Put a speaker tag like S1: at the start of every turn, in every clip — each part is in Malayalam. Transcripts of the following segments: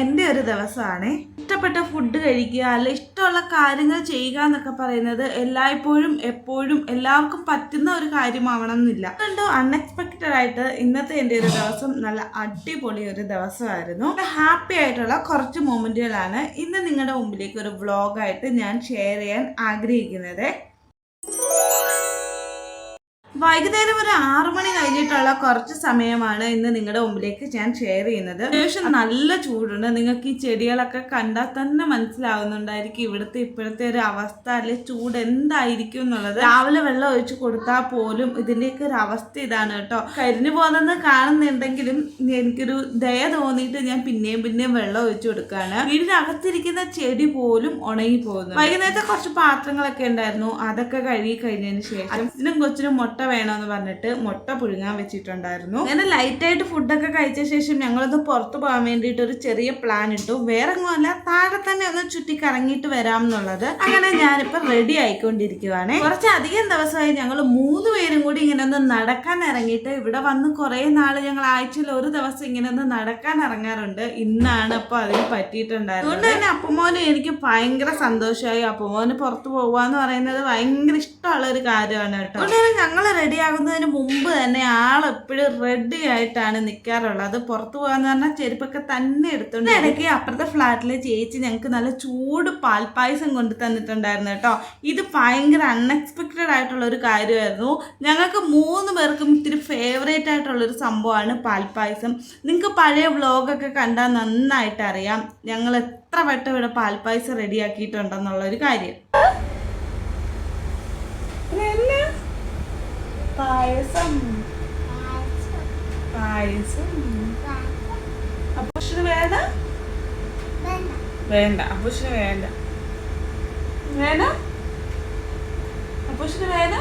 S1: എന്റെ ഒരു ദിവസമാണ്. ഇഷ്ടപ്പെട്ട ഫുഡ് കഴിക്കുക അല്ല ഇഷ്ടമുള്ള കാര്യങ്ങൾ ചെയ്യുക എന്നൊക്കെ പറയുന്നത് എല്ലായ്പ്പോഴും എപ്പോഴും എല്ലാവർക്കും പറ്റുന്ന ഒരു കാര്യമാവണം എന്നില്ല കണ്ടോ അൺഎക്സ്പെക്റ്റഡ് ആയിട്ട് ഇന്നത്തെ എന്റെ ഒരു ദിവസം നല്ല അടിപൊളി ഒരു ദിവസമായിരുന്നു. ഹാപ്പി ആയിട്ടുള്ള കുറച്ച് മൊമെന്റുകളാണ് ഇന്ന് നിങ്ങളുടെ മുമ്പിലേക്ക് ഒരു വ്ളോഗായിട്ട് ഞാൻ ഷെയർ ചെയ്യാൻ ആഗ്രഹിക്കുന്നത്. വൈകുന്നേരം ഒരു ആറു മണി കഴിഞ്ഞിട്ടുള്ള കുറച്ച് സമയമാണ് ഇന്ന് നിങ്ങളുടെ മുമ്പിലേക്ക് ഞാൻ ഷെയർ ചെയ്യുന്നത്. അത്യാവശ്യം നല്ല ചൂടുണ്ട്. നിങ്ങൾക്ക് ഈ ചെടികളൊക്കെ കണ്ടാൽ തന്നെ മനസ്സിലാവുന്നുണ്ടായിരിക്കും ഇവിടുത്തെ ഇപ്പോഴത്തെ ഒരു അവസ്ഥ അല്ലെ ചൂട് എന്തായിരിക്കും എന്നുള്ളത്. രാവിലെ വെള്ളം ഒഴിച്ചു കൊടുത്താൽ പോലും ഇതിന്റെയൊക്കെ ഒരു അവസ്ഥ ഇതാണ് കേട്ടോ. കരിഞ്ഞു പോകുന്നത് കാണുന്നുണ്ടെങ്കിലും എനിക്കൊരു ദയ തോന്നിയിട്ട് ഞാൻ പിന്നെയും പിന്നെയും വെള്ളം ഒഴിച്ചു കൊടുക്കുകയാണ്. വീടിനകത്തിരിക്കുന്ന ചെടി പോലും ഉണങ്ങി പോകുന്നു. വൈകുന്നേരത്തെ കുറച്ച് പാത്രങ്ങളൊക്കെ ഉണ്ടായിരുന്നു. അതൊക്കെ കഴുകി കഴിഞ്ഞതിന് ശേഷം അച്ഛനും കൊച്ചിനും മുട്ട വേണമെന്ന് പറഞ്ഞിട്ട് മുട്ട പുഴുങ്ങാൻ വെച്ചിട്ടുണ്ടായിരുന്നു. അങ്ങനെ ലൈറ്റായിട്ട് ഫുഡൊക്കെ കഴിച്ച ശേഷം ഞങ്ങളൊന്ന് പുറത്തു പോകാൻ വേണ്ടിയിട്ട് ഒരു ചെറിയ പ്ലാൻ ഇട്ടു. വേറെ ഒന്നുമല്ല താഴെ തന്നെ ഒന്ന് ചുറ്റി കറങ്ങിയിട്ട് വരാം എന്നുള്ളത് അങ്ങനെ ഞാനിപ്പോൾ റെഡി ആയിക്കൊണ്ടിരിക്കുവാണ്. കുറച്ചധികം ദിവസമായി ഞങ്ങൾ മൂന്ന് പേരും കൂടി ഇങ്ങനെ ഒന്ന് നടക്കാൻ ഇറങ്ങിയിട്ട് ഇവിടെ വന്ന് കുറേ നാൾ ഞങ്ങൾ ആഴ്ചയിൽ ഒരു ദിവസം ഇങ്ങനെ ഒന്ന് നടക്കാൻ ഇറങ്ങാറുണ്ട്. ഇന്നാണ് അപ്പോൾ അതിന് പറ്റിയിട്ടുണ്ടായിരുന്നത്. അതുകൊണ്ട് തന്നെ അപ്പമോന് എനിക്ക് ഭയങ്കര സന്തോഷമായി. അപ്പമോന് പുറത്തു എന്ന് പറയുന്നത് ഭയങ്കര ഇഷ്ടമുള്ള ഒരു കാര്യമാണ് കേട്ടോ. അതുകൊണ്ട് ഞങ്ങൾ റെഡി ആകുന്നതിന് മുമ്പ് തന്നെ ആളെപ്പോഴും റെഡി ആയിട്ടാണ് നിൽക്കാറുള്ളത് പുറത്തു പോകാന്ന് പറഞ്ഞാൽ ചെരുപ്പൊക്കെ തന്നെ എടുത്തോണ്ട് ഇടയ്ക്ക് അപ്പുറത്തെ ഫ്ലാറ്റിലെ ചേച്ചി ഞങ്ങൾക്ക് നല്ല ചൂട് പാൽപ്പായസം കൊണ്ട് തന്നിട്ടുണ്ടായിരുന്നു കേട്ടോ. ഇത് ഭയങ്കര അൺഎക്സ്പെക്റ്റഡ് ആയിട്ടുള്ള ഒരു കാര്യമായിരുന്നു. ഞങ്ങൾക്ക് മൂന്ന് പേർക്കും ഇത്തിരി ഫേവറേറ്റ് ആയിട്ടുള്ള ഒരു സംഭവമാണ് പാൽപ്പായസം. നിങ്ങൾക്ക് പഴയ വ്ളോഗൊക്കെ കണ്ടാൽ നന്നായിട്ട് അറിയാം ഞങ്ങൾ എത്ര വട്ടം ഇവിടെ പാൽപ്പായസം റെഡിയാക്കിയിട്ടുണ്ടെന്നുള്ള ഒരു കാര്യം. പായസം. പായസം. അപ്പുഷന് വേണ്ട? വേണ്ട. അപ്പുഷന് വേണ്ട. വേണ അപ്പുഷന് വേണ്ട?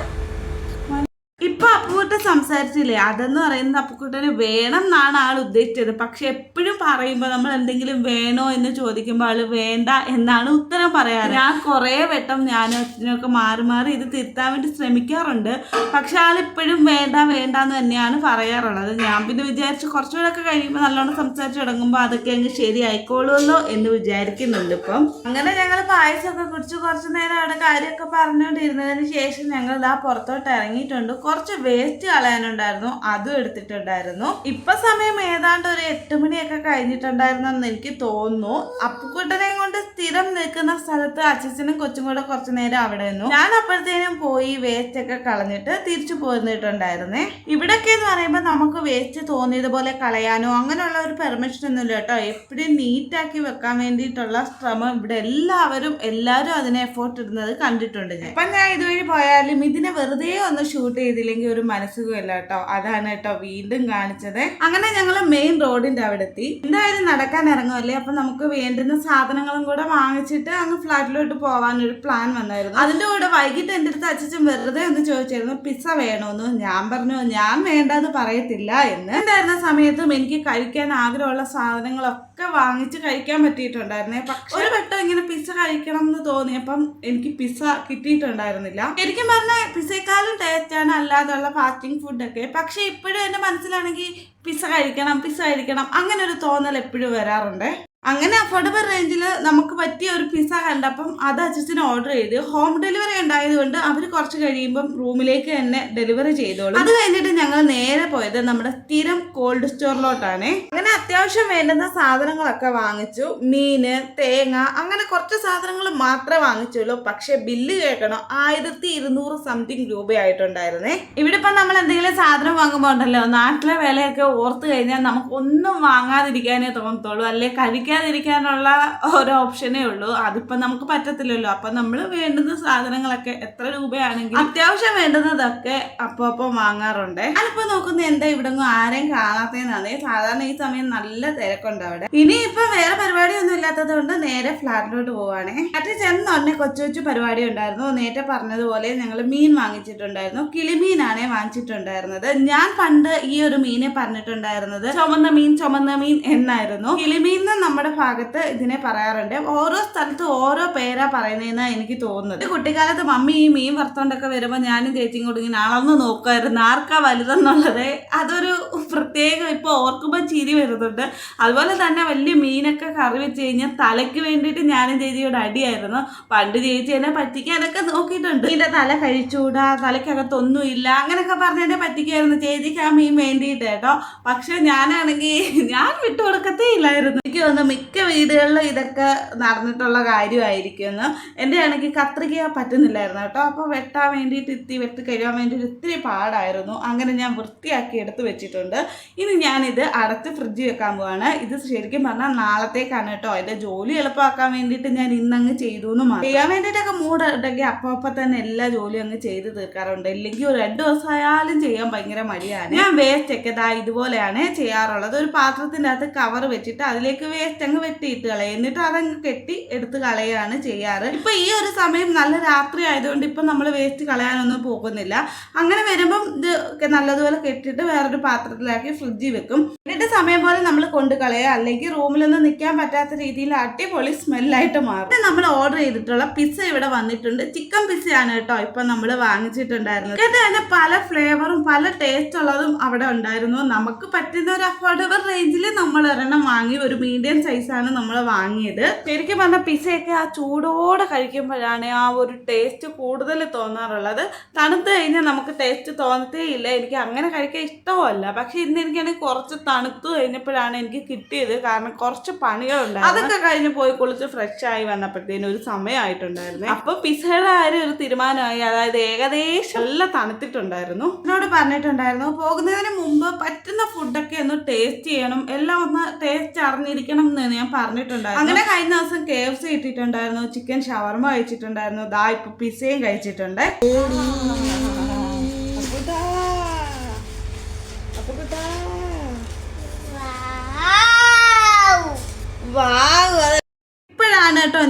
S1: സംസാരിച്ചില്ലേ? അതെന്ന് പറയുന്നത് അപ്പുക്കുട്ടന് വേണം എന്നാണ് ആൾ ഉദ്ദേശിച്ചത്. പക്ഷെ എപ്പോഴും പറയുമ്പോൾ നമ്മൾ എന്തെങ്കിലും വേണോ എന്ന് ചോദിക്കുമ്പോൾ ആൾ വേണ്ട എന്നാണ് ഉത്തരം പറയാറ്. ഞാൻ കുറേ വട്ടം ഞാനും അച്ഛനൊക്കെ മാറി മാറി ഇത് തിരുത്താൻ വേണ്ടി ശ്രമിക്കാറുണ്ട്. പക്ഷെ ആൾ ഇപ്പോഴും വേണ്ട വേണ്ട എന്ന് തന്നെയാണ് പറയാറുള്ളത്. ഞാൻ പിന്നെ വിചാരിച്ചു കുറച്ചുകൂടെയൊക്കെ കഴിയുമ്പോൾ നല്ലോണം സംസാരിച്ച് തുടങ്ങുമ്പോൾ അതൊക്കെ അങ്ങ് ശരിയായിക്കോളുമല്ലോ എന്ന് വിചാരിക്കുന്നുണ്ട് ഇപ്പം. അങ്ങനെ ഞങ്ങൾ പായസമൊക്കെ കുടിച്ച് കുറച്ച് നേരം അവിടെ കാര്യമൊക്കെ പറഞ്ഞുകൊണ്ടിരുന്നതിന് ശേഷം ഞങ്ങൾ ഇതാ പുറത്തോട്ട് ഇറങ്ങിയിട്ടുണ്ട്. കുറച്ച് വേസ്റ്റ് കളയാനുണ്ടായിരുന്നു അതും എടുത്തിട്ടുണ്ടായിരുന്നു. ഇപ്പൊ സമയം ഏതാണ്ട് ഒരു എട്ട് മണിയൊക്കെ കഴിഞ്ഞിട്ടുണ്ടായിരുന്നെന്ന് എനിക്ക് തോന്നുന്നു. അപ്പുക്കുട്ടനെ കൊണ്ട് സ്ഥിരം നിൽക്കുന്ന സ്ഥലത്ത് അച്ഛനും കൊച്ചും കൂടെ കുറച്ചു നേരം അവിടെ നിന്നു. ഞാൻ അപ്പോഴത്തേനും പോയി വേസ്റ്റ് ഒക്കെ കളഞ്ഞിട്ട് തിരിച്ചു പോന്നിട്ടുണ്ടായിരുന്നേ. ഇവിടൊക്കെ എന്ന് പറയുമ്പോൾ നമുക്ക് വേസ്റ്റ് തോന്നിയതുപോലെ കളയാനോ അങ്ങനെയുള്ള ഒരു പെർമിഷൻ ഒന്നുമില്ല കേട്ടോ. എപ്പോഴും നീറ്റാക്കി വെക്കാൻ വേണ്ടിയിട്ടുള്ള ശ്രമം ഇവിടെ എല്ലാവരും എല്ലാവരും അതിനെ എഫോർട്ട് ഇടുന്നത് കണ്ടിട്ടുണ്ട് ഞാൻ. ഇപ്പം ഞാൻ ഇതുവഴി പോയാലും ഇതിനെ വെറുതെ ഒന്ന് ഷൂട്ട് ചെയ്തില്ലെങ്കിൽ ഒരു മനസ്സുഖമില്ല കേട്ടോ. അതാണ് കേട്ടോ വീണ്ടും കാണിച്ചത്. അങ്ങനെ ഞങ്ങൾ മെയിൻ റോഡിന്റെ അവിടെ എത്തി എന്തായാലും നടക്കാൻ ഇറങ്ങുമല്ലേ അപ്പൊ നമുക്ക് വേണ്ടുന്ന സാധനങ്ങളും കൂടെ വാങ്ങിച്ചിട്ട് അങ്ങ് ഫ്ലാറ്റിലോട്ട് പോകാനൊരു പ്ലാൻ വന്നായിരുന്നു. അതിന്റെ കൂടെ വൈകിട്ട് എന്റെ അടുത്ത് അച്ഛൻ വെറുതെ ഒന്ന് ചോദിച്ചായിരുന്നു പിസ്സ വേണോന്ന്? ഞാൻ പറഞ്ഞു ഞാൻ വേണ്ടെന്ന് പറയത്തില്ല എന്ന്. ഉണ്ടായിരുന്ന സമയത്തും എനിക്ക് കഴിക്കാൻ ആഗ്രഹമുള്ള സാധനങ്ങളൊക്കെ വാങ്ങിച്ച് കഴിക്കാൻ പറ്റിയിട്ടുണ്ടായിരുന്നേ. പക്ഷെ ഒരു വട്ടം ഇങ്ങനെ പിസ്സ കഴിക്കണം എന്ന് തോന്നിയപ്പം എനിക്ക് പിസ്സ കിട്ടിയിട്ടുണ്ടായിരുന്നില്ല. ശരിക്കും പറഞ്ഞാൽ പിസ്സയെക്കാളും ആണ് അല്ലാതുള്ള ഫാസ്റ്റിംഗ് ഫുഡൊക്കെ. പക്ഷേ ഇപ്പോഴും എന്റെ മനസ്സിലാണെങ്കിൽ പിസ്സ കഴിക്കണം പിസ്സ കഴിക്കണം അങ്ങനെ ഒരു തോന്നൽ എപ്പോഴും വരാറുണ്ട്. അങ്ങനെ അഫോർഡബിൾ റേഞ്ചിൽ നമുക്ക് പറ്റിയ ഒരു പിസ്സ കണ്ടപ്പം അത് അച്ഛന് ഓർഡർ ചെയ്ത്. ഹോം ഡെലിവറി ഉണ്ടായതുകൊണ്ട് അവർ കുറച്ച് കഴിയുമ്പം റൂമിലേക്ക് തന്നെ ഡെലിവറി ചെയ്തോളൂ. അത് കഴിഞ്ഞിട്ട് ഞങ്ങൾ നേരെ പോയത് നമ്മുടെ സ്ഥിരം കോൾഡ് സ്റ്റോറിലോട്ടാണ് അങ്ങനെ അത്യാവശ്യം വേണ്ടുന്ന സാധനങ്ങളൊക്കെ വാങ്ങിച്ചു. മീന് തേങ്ങ അങ്ങനെ കുറച്ച് സാധനങ്ങൾ മാത്രമേ വാങ്ങിച്ചുള്ളൂ. പക്ഷെ ബില്ല് കേൾക്കണം. ആയിരത്തി ഇരുന്നൂറ് സംതിങ് രൂപയായിട്ടുണ്ടായിരുന്നേ. ഇവിടെ ഇപ്പം നമ്മൾ എന്തെങ്കിലും സാധനം വാങ്ങുമ്പോൾ ഉണ്ടല്ലോ നാട്ടിലെ വിലയൊക്കെ ഓർത്ത് കഴിഞ്ഞാൽ നമുക്ക് ഒന്നും വാങ്ങാതിരിക്കാനേ തോന്നത്തുള്ളൂ. അല്ലെ? കഴിക്കാതിരിക്കാനുള്ള ഒരു ഓപ്ഷനേ ഉള്ളൂ. അതിപ്പം നമുക്ക് പറ്റത്തില്ലല്ലോ. അപ്പം നമ്മൾ വേണ്ടുന്ന സാധനങ്ങളൊക്കെ എത്ര രൂപയാണെങ്കിൽ അത്യാവശ്യം വേണ്ടുന്നതൊക്കെ അപ്പോൾ അപ്പം വാങ്ങാറുണ്ട്. അതിപ്പോൾ നോക്കുന്ന എന്താ ഇവിടെ ഒന്നും ആരെയും കാണാത്തതെന്നാണ് സാധാരണ ഈ സമയം നല്ല തിരക്കുണ്ട് അവിടെ. ഇനി ഇപ്പൊ വേറെ പരിപാടിയൊന്നും ഇല്ലാത്തത് കൊണ്ട് നേരെ ഫ്ലാറ്റിലോട്ട് പോവാണേ. ഫ്ലാറ്റിൽ ചെന്ന് ഉടനെ കൊച്ചു കൊച്ചു പരിപാടി ഉണ്ടായിരുന്നു. നേരത്തെ പറഞ്ഞതുപോലെ ഞങ്ങൾ മീൻ വാങ്ങിച്ചിട്ടുണ്ടായിരുന്നു. കിളിമീനാണേ വാങ്ങിച്ചിട്ടുണ്ടായിരുന്നത്. ഞാൻ പണ്ട് ഈ ഒരു മീനെ പറഞ്ഞിട്ടുണ്ടായിരുന്നത് ചുമന്ന മീൻ ചുമന്ന മീൻ എന്നായിരുന്നു. കിളിമീൻ നമ്മൾ നമ്മുടെ ഭാഗത്ത് ഇതിനെ പറയാറുണ്ട്. ഓരോ സ്ഥലത്തും ഓരോ പേരാ പറയുന്നതെന്നാ എനിക്ക് തോന്നുന്നത്. കുട്ടിക്കാലത്ത് മമ്മി ഈ മീൻ വറുത്തോണ്ടൊക്കെ വരുമ്പോൾ ഞാനും ചേച്ചിയും കൂടി ഇങ്ങനെ അളന്ന് നോക്കുമായിരുന്നു ആർക്കാ വലുതെന്നുള്ളത്? അതൊരു പ്രത്യേകം ഇപ്പോൾ ഓർക്കുമ്പോൾ ചിരി വരുന്നുണ്ട്. അതുപോലെ തന്നെ വലിയ മീനൊക്കെ കറി വെച്ച് കഴിഞ്ഞാൽ തലയ്ക്ക് വേണ്ടിയിട്ട് ഞാനും ചേച്ചിയോട് അടിയായിരുന്നു. പണ്ട് ചേച്ചി എന്നെ പറ്റിക്കാനൊക്കെ നോക്കിയിട്ടുണ്ട്. ഇതിന്റെ തല കഴിച്ചുകൂടാ തലയ്ക്കകത്തൊന്നും ഇല്ല അങ്ങനെയൊക്കെ എന്നെ പറ്റിക്കായിരുന്നു ചേച്ചിക്ക് ആ മീൻ വേണ്ടിയിട്ട് കേട്ടോ പക്ഷെ ഞാനാണെങ്കിൽ ഞാൻ വിട്ടു കൊടുക്കത്തേ ഇല്ലായിരുന്നു. എനിക്ക് തോന്നുന്നു മിക്ക വീടുകളിലും ഇതൊക്കെ നടന്നിട്ടുള്ള കാര്യമായിരിക്കുമെന്ന് എന്റെ ആണെങ്കിൽ കത്രിക പറ്റുന്നില്ലായിരുന്നു കേട്ടോ. അപ്പോൾ വെട്ടാൻ വേണ്ടിയിട്ട് ഇത്തി വെട്ടി കഴിയാൻ വേണ്ടിയിട്ട് ഇത്തിരി പാടായിരുന്നു. അങ്ങനെ ഞാൻ വൃത്തിയാക്കി എടുത്ത് വെച്ചിട്ടുണ്ട്. ഇനി ഞാനിത് അടച്ച് ഫ്രിഡ്ജ് വെക്കാൻ പോവാണ്. ഇത് ശരിക്കും പറഞ്ഞാൽ നാളത്തേക്കാണ് കേട്ടോ. എന്റെ ജോലി എളുപ്പമാക്കാൻ വേണ്ടിയിട്ട് ഞാൻ ഇന്നങ്ങ് ചെയ്തു എന്ന് മാത്രം. ചെയ്യാൻ വേണ്ടിയിട്ടൊക്കെ മൂഡ് ഉണ്ടെങ്കിൽ അപ്പോൾ അപ്പം തന്നെ എല്ലാ ജോലിയും അങ്ങ് ചെയ്ത് തീർക്കാറുണ്ട്. ഇല്ലെങ്കിൽ ഒരു രണ്ട് ദിവസമായാലും ചെയ്യാൻ ഭയങ്കര മടിയാണ്. ഞാൻ വേസ്റ്റ് ഒക്കെ ഇതാ ഇതുപോലെയാണ് ചെയ്യാറുള്ളത്. ഒരു പാത്രത്തിന്റെ അകത്ത് കവർ വെച്ചിട്ട് അതിലേക്ക് വേസ്റ്റ് അങ്ങ് വെട്ടിയിട്ട് കളയും. എന്നിട്ട് അതങ്ങ് കെട്ടി എടുത്ത് കളയാണ് ചെയ്യാറ്. ഇപ്പൊ ഈ ഒരു സമയം നല്ല രാത്രി ആയതുകൊണ്ട് ഇപ്പൊ നമ്മൾ വേസ്റ്റ് കളയാനൊന്നും പോകുന്നില്ല. അങ്ങനെ വരുമ്പം ഇത് നല്ലതുപോലെ കെട്ടിയിട്ട് വേറൊരു പാത്രത്തിലാക്കി ഫ്രിഡ്ജിൽ വെക്കും. എന്നിട്ട് സമയം പോലെ നമ്മൾ കൊണ്ട് കളയുക അല്ലെങ്കിൽ റൂമിലൊന്നും നിൽക്കാൻ പറ്റാത്ത രീതിയിൽ അടിപൊളി സ്മെല്ലായിട്ട് മാറും. നമ്മൾ ഓർഡർ ചെയ്തിട്ടുള്ള പിസ്സ ഇവിടെ വന്നിട്ടുണ്ട്. ചിക്കൻ പിസ്സയാണ് കേട്ടോ ഇപ്പൊ നമ്മൾ വാങ്ങിച്ചിട്ടുണ്ടായിരുന്നത്. കേട്ടോ അതിന്റെ പല ഫ്ലേവറും പല ടേസ്റ്റ് ഉള്ളതും അവിടെ ഉണ്ടായിരുന്നു. നമുക്ക് പറ്റുന്ന ഒരു അഫോർഡബിൾ റേഞ്ചിൽ നമ്മൾ ഒരെണ്ണം വാങ്ങി ഒരു മീഡിയം സൈസാണ് നമ്മൾ വാങ്ങിയത്. ശരിക്കും പറഞ്ഞാൽ പിസയൊക്കെ ആ ചൂടോടെ കഴിക്കുമ്പോഴാണ് ആ ഒരു ടേസ്റ്റ് കൂടുതൽ തോന്നാറുള്ളത്. തണുത്ത് കഴിഞ്ഞാൽ നമുക്ക് ടേസ്റ്റ് തോന്നത്തേ ഇല്ല. എനിക്ക് അങ്ങനെ കഴിക്കാൻ ഇഷ്ടമല്ല പക്ഷെ ഇന്ന് എനിക്കാണെങ്കിൽ കുറച്ച് തണുത്തു കഴിഞ്ഞപ്പോഴാണ് എനിക്ക് കിട്ടിയത്. കാരണം കുറച്ച് പണികളുണ്ട് അതൊക്കെ കഴിഞ്ഞ് പോയി കുളിച്ച് ഫ്രഷ് ആയി വന്നപ്പോഴത്തേനും ഒരു സമയമായിട്ടുണ്ടായിരുന്നു. അപ്പൊ പിസയുടെ കാര്യം ഒരു തീരുമാനമായി. അതായത് ഏകദേശം എല്ലാം തണുത്തിട്ടുണ്ടായിരുന്നു. എന്നോട് പറഞ്ഞിട്ടുണ്ടായിരുന്നു പോകുന്നതിന് മുമ്പ് പറ്റുന്ന ഫുഡൊക്കെ ഒന്ന് ടേസ്റ്റ് ചെയ്യണം. എല്ലാം ഒന്ന് ടേസ്റ്റ് അറിഞ്ഞിരിക്കണം എന്ന് ഞാൻ പറഞ്ഞിട്ടുണ്ടായിരുന്നു. അങ്ങനെ കഴിഞ്ഞ ദിവസം കെ എഫ് സി ഇട്ടിട്ടുണ്ടായിരുന്നു ചിക്കൻ ഷവർമ കഴിച്ചിട്ടുണ്ടായിരുന്നു ദാ ഇപ്പൊ പിസയും കഴിച്ചിട്ടുണ്ട്.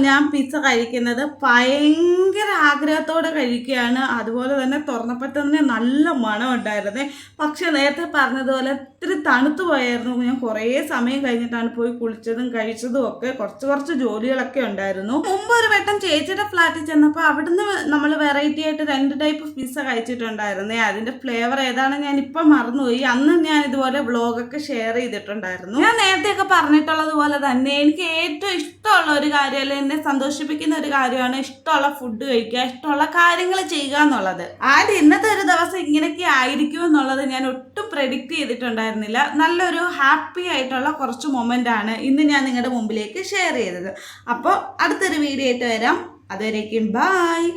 S1: ഞാൻ പിസ്സ കഴിക്കുന്നത് ഭയങ്കര ആഗ്രഹത്തോടെ കഴിക്കുകയാണ്. അതുപോലെ തന്നെ തുറന്നപ്പോൾ തന്നെ നല്ല മണം ഉണ്ടായിരുന്നേ. പക്ഷെ നേരത്തെ പറഞ്ഞതുപോലെ ഇത്തിരി തണുത്തു പോയായിരുന്നു. ഞാൻ കുറേ സമയം കഴിഞ്ഞിട്ടാണ് പോയി കുളിച്ചതും കഴിച്ചതും ഒക്കെ കുറച്ച് കുറച്ച് ജോലികളൊക്കെ ഉണ്ടായിരുന്നു. മുമ്പ് ഒരു വട്ടം ചേച്ചിയുടെ ഫ്ലാറ്റിൽ ചെന്നപ്പോൾ അവിടുന്ന് നമ്മൾ വെറൈറ്റി ആയിട്ട് രണ്ട് ടൈപ്പ് പിസ്സ കഴിച്ചിട്ടുണ്ടായിരുന്നേ. അതിന്റെ ഫ്ലേവർ ഏതാണ് ഞാൻ ഇപ്പം മറന്നുപോയി. അന്ന് ഞാൻ ഇതുപോലെ വ്ളോഗൊക്കെ ഷെയർ ചെയ്തിട്ടുണ്ടായിരുന്നു. ഞാൻ നേരത്തെയൊക്കെ പറഞ്ഞിട്ടുള്ളത് പോലെ തന്നെ എനിക്ക് ഏറ്റവും ഇഷ്ടമുള്ള ഒരു കാര്യം എന്നെ സന്തോഷിപ്പിക്കുന്ന ഒരു കാര്യമാണ് ഇഷ്ടമുള്ള ഫുഡ് കഴിക്കുക ഇഷ്ടമുള്ള കാര്യങ്ങൾ ചെയ്യുക എന്നുള്ളത്. ആദ്യം ഇന്നത്തെ ഒരു ദിവസം ഇങ്ങനെയൊക്കെ ആയിരിക്കും എന്നുള്ളത് ഞാൻ ഒട്ടും പ്രെഡിക്റ്റ് ചെയ്തിട്ടുണ്ടായിരുന്നില്ല. നല്ലൊരു ഹാപ്പി ആയിട്ടുള്ള കുറച്ച് മൊമെന്റ് ആണ് ഇന്ന് ഞാൻ നിങ്ങളുടെ മുമ്പിലേക്ക് ഷെയർ ചെയ്തത്. അപ്പോൾ അടുത്തൊരു വീഡിയോ ആയിട്ട് വരാം. അതുവരേക്കും ബായ്